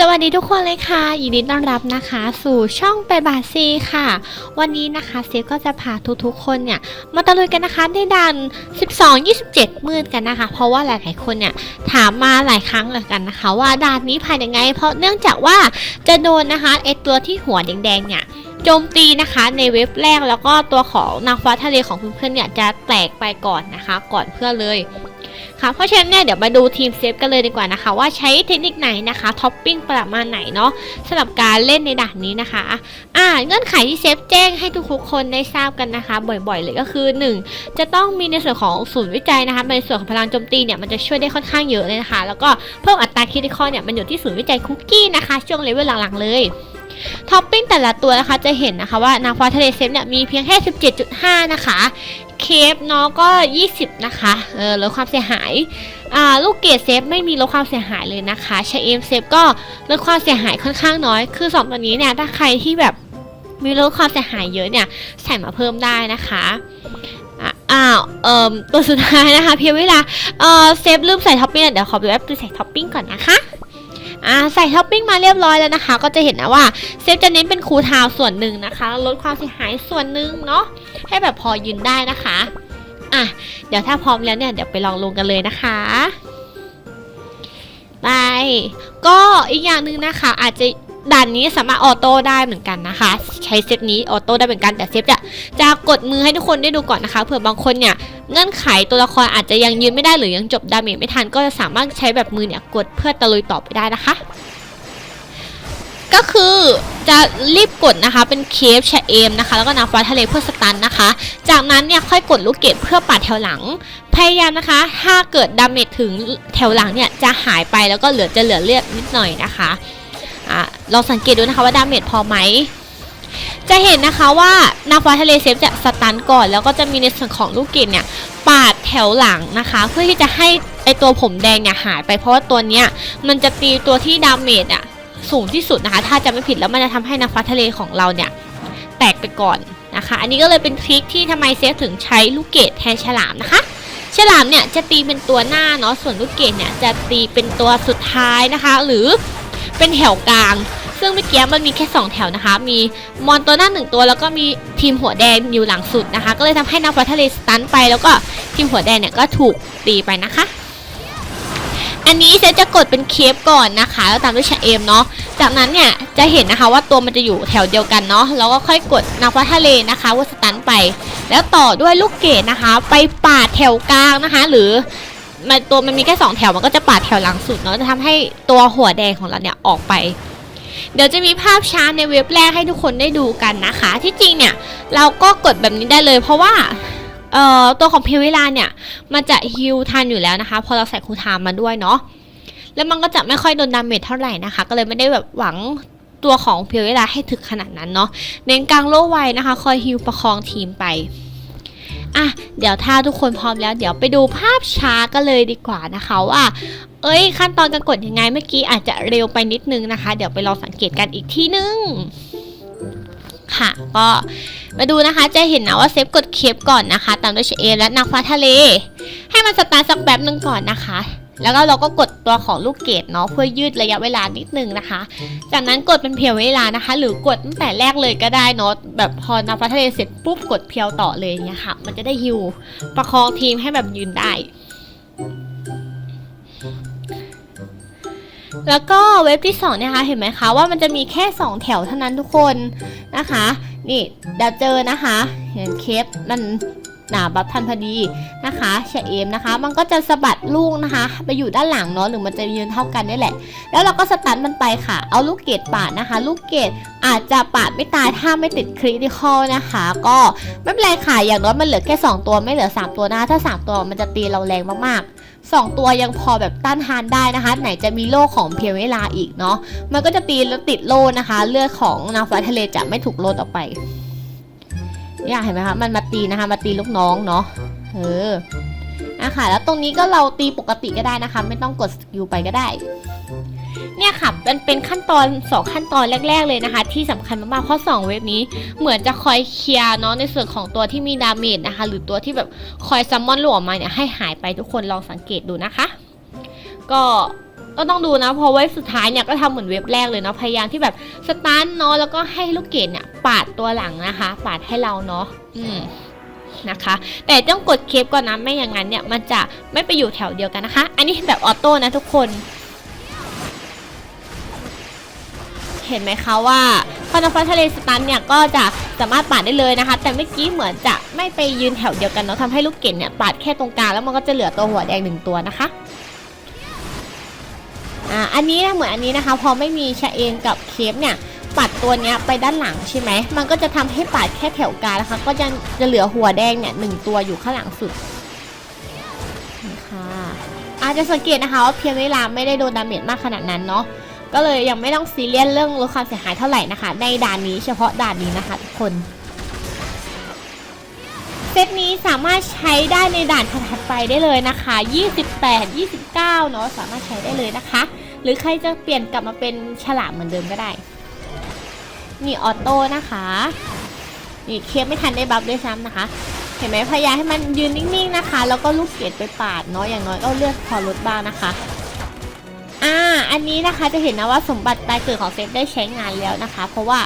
สวัสดีทุกคนเลยค่ะยินดีต้อนรับนะคะ สู่ช่องไปบาซีค่ะ วันนี้นะคะเซฟก็จะพาทุกๆคนเนี่ยมาตะลุยกันนะคะในด่าน 12 27 มืดกันนะคะ เพราะว่าหลายๆคนเนี่ยถามมาหลายครั้งเหมือนกันนะคะ ว่าด่านนี้ผ่านยังไง เพราะเนื่องจากว่าจะโดนนะคะไอตัวที่หัวแดงๆเนี่ยโจมตีนะคะในเว็บแรกแล้วก็ตัวของนางฟ้าทะเลของเพื่อนๆเนี่ยจะแตกไปก่อนนะคะ ก่อนเพื่อเลย ค่ะเพราะฉะนั้นเนี่ยเดี๋ยวมาดูทีมเซฟกันเลยดีกว่านะคะ ว่าใช้เทคนิคไหนนะคะท็อปปิ้งประมาณไหนเนาะสำหรับการเล่นในด่านนี้นะคะอ่าเงื่อนไขที่เซฟแจ้งให้ทุกๆคนได้ทราบกันนะคะ บ่อยๆเลยก็คือ 1 จะต้องมีในส่วนของศูนย์วิจัยนะคะในส่วนของพลังโจมตีเนี่ยมันจะช่วยได้ค่อนข้างเยอะเลยนะคะ แล้วก็เพิ่มอัตราคิติคอเนี่ยมันอยู่ที่ศูนย์วิจัยคุกกี้นะคะช่วงเลเวลหลังๆเลยท็อปปิ้งแต่ละตัวนะคะจะเห็นนะคะว่านางฟ้าทะเลเซฟเนี่ยมีเพียงแค่ 17.5 นะคะ เคฟเนาะก็ 20 นะคะเออลดความเสียหายอ่าลูกเกดเซฟไม่มีลดความเสียหายเลยนะคะชาเอมเซฟก็ลดความเสียหายค่อนข้างน้อย คือ2ตัวนี้เนี่ยถ้าใครที่แบบมีลดความเสียหายเยอะเนี่ยใส่มาเพิ่มได้นะคะอะอ้าวเอ่อตัวสุดท้ายนะคะ เพียงเวลาเอ่อเซฟลืมใส่ท็อปปิ้งเดี๋ยวขอไปแวบไปใส่ท็อปปิ้งก่อนนะคะ อ่าใส่ท็อปปิ้งมาเรียบร้อยแล้วนะคะ ก็จะเห็นนะว่าเซฟจะเน้นเป็นคูทาวส่วนหนึ่งนะคะ ลดความเสียหายส่วนหนึ่งเนาะให้แบบพอยืนได้นะคะอะเดี๋ยวถ้าพร้อมแล้วเนี่ยเดี๋ยวไปลองลงกันเลยนะคะไปก็อีกอย่างหนึ่งนะคะ อาจจะด่านนี้สามารถออโต้ได้เหมือนกันนะคะ ใช้เซฟนี้ออโต้ได้เหมือนกันแต่เซฟจะจะกดมือให้ทุกคนได้ดูก่อนนะคะเผื่อบางคนเนี่ย เงื่อนไขตัวละครอาจจะยังยืนไม่ได้หรือยังจบดาเมจไม่ทันก็จะสามารถใช้แบบมือเนี่ยกดเพื่อตะลุยต่อไปได้นะคะ ก็คือจะรีบกดนะคะ เป็นเคฟชะเอมนะคะ แล้วก็นาฟ้าทะเลเพื่อสตันนะคะ จากนั้นเนี่ยค่อยกดลูกเกดเพื่อปาดแถวหลัง พยายามนะคะ ถ้าเกิดดาเมจถึงแถวหลังเนี่ยจะหายไปแล้วก็เหลือจะเหลือเลือดนิดหน่อยนะคะอะลองสังเกตดูนะคะว่าดาเมจพอไหม จะเห็นนะคะว่านางฟ้าทะเลเซฟจะสตันก่อน แล้วก็จะมีในส่วนของลูกเกดเนี่ยปาดแถวหลังนะคะ เพื่อที่จะให้ไอตัวผมแดงเนี่ยหายไปเพราะว่าตัวเนี้ยมันจะตีตัวที่ดาเมจอะสูงที่สุดนะคะ ถ้าจะไม่ผิดแล้วมันจะทำให้นางฟ้าทะเลของเราเนี่ยแตกไปก่อนนะคะ อันนี้ก็เลยเป็นทริคที่ทำไมเซฟถึงใช้ลูกเกดแทนฉลามนะคะฉลามเนี่ยจะตีเป็นตัวหน้าเนาะส่วนลูกเกดเนี่ยจะตีเป็นตัวสุดท้ายนะคะ หรือเป็นแถวกลาง ซึ่งเมื่อกี้มันมีแค่ 2 แถวนะคะ มีมอนตัวหน้าหนึ่งตัว แล้วก็มีทีมหัวแดงอยู่หลังสุดนะคะ ก็เลยทำให้นางฟ้าทะเลสตันไป แล้วก็ทีมหัวแดงเนี่ยก็ถูกตีไปนะคะ อันนี้เซจะกดเป็นเคฟก่อนนะคะ แล้วตามด้วยชะเอมเนาะ จากนั้นเนี่ยจะเห็นนะคะว่าตัวมันจะอยู่แถวเดียวกันเนาะ แล้วก็ค่อยกดนางฟ้าทะเลนะคะว่าสตันไป แล้วต่อด้วยลูกเกดนะคะ ไปปาดแถวกลางนะคะ หรือมันตัวมันมีแค่สองแถวมันก็จะปาดแถวหลังสุดเนาะจะทำให้ตัวหัวแดงของเราเนี่ยออกไป เดี๋ยวจะมีภาพช้าในเว็บแรกให้ทุกคนได้ดูกันนะคะ ที่จริงเนี่ยเราก็กดแบบนี้ได้เลย เพราะว่าเอ่อตัวของเพลเวลาเนี่ย มันจะฮิลทันอยู่แล้วนะคะ พอเราใส่คูลไทม์มาด้วยเนาะแล้วมันก็จะไม่ค่อยโดนดาเมจเท่าไหร่นะคะ ก็เลยไม่ได้แบบหวังตัวของเพียวเวลาให้ถึกขนาดนั้นเนาะเน้นกลางโล่ไวนะคะ คอยฮิลประคองทีมไป อะเดี๋ยวถ้าทุกคนพร้อมแล้ว เดี๋ยวไปดูภาพช้ากันเลยดีกว่านะคะว่าเอ้ย ขั้นตอนการกดยังไงเมื่อกี้อาจจะเร็วไปนิดนึงนะคะ เดี๋ยวไปลองสังเกตกันอีกทีนึงค่ะก็มาดูนะคะจะเห็นนะว่าเซฟกดเคปก่อนนะคะ ตามด้วยเชเอและนางฟ้าทะเล ให้มันสตาร์ทสักแป๊บนึงก่อนนะคะ แล้วก็เราก็กดตัวของลูกเกดเนาะเพื่อยืดระยะเวลานิดนึงนะคะ จากนั้นกดเป็นเพียวเวลานะคะ หรือกดตั้งแต่แรกเลยก็ได้เนาะแบบพอนางฟ้าทะเลเสร็จปุ๊บกดเพียวต่อเลยเงี้ยค่ะ มันจะได้ฮิวประคองทีมให้แบบยืนได้แล้วก็เว็บที่สองเนะคะเห็นไหมคะว่ามันจะมีแค่ 2 แถวเท่านั้นทุกคนนะคะ นี่เดี๋ยวเจอนะคะ เห็นเคปมัน หนาบัฟทันพอดีนะคะเฉเอมนะคะ มันก็จะสะบัดลูกนะคะ ไปอยู่ด้านหลังเนาะหรือมันจะยืนเท่ากันนี่แหละ แล้วเราก็สตันมันไปค่ะ เอาลูกเกดปาดนะคะ ลูกเกดอาจจะปาดไม่ตายถ้าไม่ติดคริติคอลนะคะ ก็ไม่เป็นไรค่ะอย่างน้อยมันเหลือแค่ 2 ตัวไม่เหลือ 3 ตัวนะถ้า 3 ตัวมันจะตีเราแรงมากๆ2ตัวยังพอแบบต้านทานได้นะคะ ไหนจะมีโล่ของเพียเวลาอีกเนาะมันก็จะตีแล้วติดโล่นะคะ เลือดของนางฟ้าทะเลจะไม่ถูกโลดออกไป เนี่ยเห็นไหมคะมันมาตีนะคะ มาตีลูกน้องเนาะเอออะค่ะ แล้วตรงนี้ก็เราตีปกติก็ได้นะคะ ไม่ต้องกดสกิลไปก็ได้ เนี่ยค่ะมันเป็นขั้นตอน 2 ขั้นตอนแรก ๆ เลยนะคะ ที่สำคัญมากๆเพราะ2เว็บนี้เหมือนจะคอยเคลียร์เนาะในส่วนของตัวที่มีดาเมจนะคะ หรือตัวที่แบบคอยซัมมอนหลวมมาเนี่ยให้หายไปทุกคนลองสังเกตดูนะคะ ก็ ก็ต้องดูนะเพอเว็บสุดท้ายเนี่ยก็ทำเหมือนเว็บแรกเลยเนาะพยายามที่แบบสตาร์ทเนาะแล้วก็ให้ลูกเกดเนี่ยปาดตัวหลังนะคะ ปาดให้เราเนาะอืมนะคะ แต่ต้องกดเคปก่อนนะไม่อย่างนั้นเนี่ยมันจะไม่ไปอยู่แถวเดียวกันนะคะ อันนี้แบบออโต้นะทุกคนเห็นไหมคะว่าพอนฟ้าทะเลสตันเนี่ยก็จะสามารถปาดได้เลยนะคะ แต่เมื่อกี้เหมือนจะไม่ไปยืนแถวเดียวกันเนาะทำให้ลูกเกดเนี่ยปาดแค่ตรงกลางแล้วมันก็จะเหลือตัวหัวแดงหนึ่งตัวนะคะ อ่าอันนี้นะเหมือนอันนี้นะคะ พอไม่มีชะเองกับเคฟเนี่ยปัดตัวเนี้ยไปด้านหลังใช่ไหมมันก็จะทำให้ปัดแค่แถวกลางนะคะ ก็จะจะเหลือหัวแดงเนี่ยหนึ่งตัวอยู่ข้างหลังสุดนี่ค่ะอาจจะสังเกตนะคะว่าเพียงเวลาไม่ได้โดนดาเมจมากขนาดนั้นเนาะก็เลยยังไม่ต้องซีเรียสเรื่องลดความเสียหายเท่าไหร่นะคะ ในด่านนี้เฉพาะด่านนี้นะคะทุกคน ซตนี้สามารถใช้ได้ในด่านถัดไปได้เลยนะคะ 28 29 เนาะสามารถใช้ได้เลยนะคะ หรือใครจะเปลี่ยนกลับมาเป็นฉลามเหมือนเดิมก็ได้ นี่ออโต้นะคะ นี่เคฟไม่ทันได้บัฟด้วยซ้ำนะคะ เห็นไหมพยายามให้มันยืนนิ่งๆนะคะ แล้วก็ลูกเกดไปปาดเนาะอย่างน้อยก็เลือดพอลดบ้างนะคะอ่าอันนี้นะคะจะเห็นนะว่าสมบัติตายเกิดของเซฟได้ใช้งานแล้วนะคะ เพราะว่า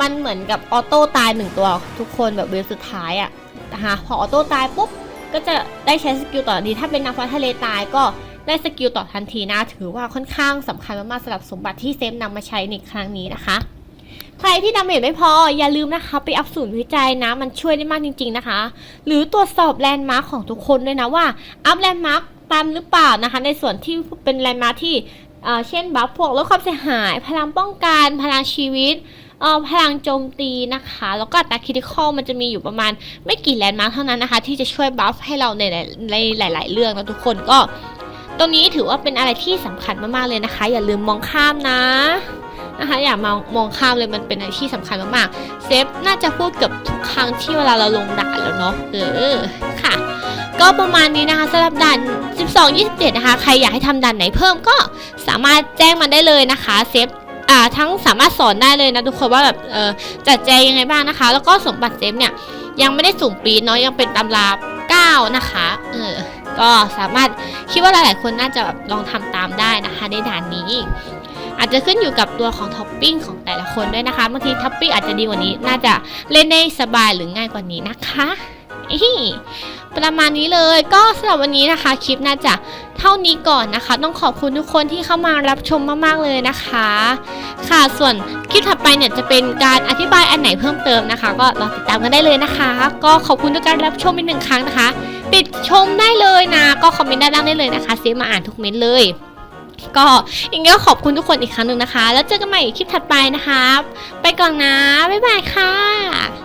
มันเหมือนกับออโต้ตายหนึ่งตัวทุกคนแบบเวฟสุดท้ายอะ นะคะพอออโต้ตายปุ๊บก็จะได้ใช้สกิลต่อทันทีถ้าเป็นนางฟ้าทะเลตายก็ได้สกิลต่อทันทีนะ ถือว่าค่อนข้างสำคัญมากๆสำหรับสมบัติที่เซฟนำมาใช้ในครั้งนี้นะคะ ใครที่ดาเมจไม่พออย่าลืมนะคะ ไปอัพศูนย์วิจัยนะ มันช่วยได้มากจริง ๆนะคะ หรือตรวจสอบแลนด์มาร์คของทุกคนด้วยนะว่าอัพแลนด์มาร์คตามหรือเปล่านะคะ ในส่วนที่เป็นแลนด์มาร์คที่ เช่นบัฟพวกลดความเสียหาย พลังป้องกันพลังชีวิตพลังโจมตีนะคะ แล้วก็อัตราคริติคอลมันจะมีอยู่ประมาณไม่กี่แลนด์มาร์คเท่านั้นนะคะ ที่จะช่วยบัฟให้เราในในหลาย ๆ เรื่องนะทุกคนก็ ตรงนี้ถือว่าเป็นอะไรที่สำคัญมากๆเลยนะคะ อย่าลืมมองข้ามนะนะคะอย่ามองมองข้ามเลยมันเป็นอะไรที่สำคัญมากๆเซฟน่าจะพูดเกือบทุกครั้งที่เวลาเราลงด่านแล้วเนาะเออ ก็ประมาณนี้นะคะสำหรับด่าน 12 27 นะคะ ใครอยากให้ทำด่านไหนเพิ่มก็สามารถแจ้งมาได้เลยนะคะเซฟอ่าทั้งสามารถสอนได้เลยนะทุกคนว่าแบบเออจัดแจงยังไงบ้างนะคะ แล้วก็สมบัติเซฟเนี่ยยังไม่ได้สูงปีเนาะยังเป็นตำรา9นะคะเออก็สามารถคิดว่าหลายๆคนน่าจะแบบลองทำตามได้นะคะในด่านนี้ อาจจะขึ้นอยู่กับตัวของท็อปปิ้งของแต่ละคนด้วยนะคะบางทีท็อปปิ้งอาจจะดีกว่านี้ น่าจะเล่นได้สบายหรือง่ายกว่านี้นะคะ ประมาณนี้เลยก็สำหรับวันนี้นะคะคลิปน่าจะเท่านี้ก่อนนะคะ ต้องขอบคุณทุกคนที่เข้ามารับชมมากๆเลยนะคะ ค่ะส่วนคลิปถัดไปเนี่ยจะเป็นการอธิบายอันไหนเพิ่มเติมนะคะ ก็รอติดตามกันได้เลยนะคะ ก็ขอบคุณทุกการรับชมอีกหนึ่งครั้งนะคะ ติดชมได้เลยนะ ก็คอมเมนต์ด้านล่างได้เลยนะคะเซฟมาอ่านทุกเม้นต์เลย ก็อย่างนี้ก็ขอบคุณทุกคนอีกครั้งหนึ่งนะคะ แล้วเจอกันใหม่คลิปถัดไปนะคะ ไปก่อนนะบ๊ายบายค่ะ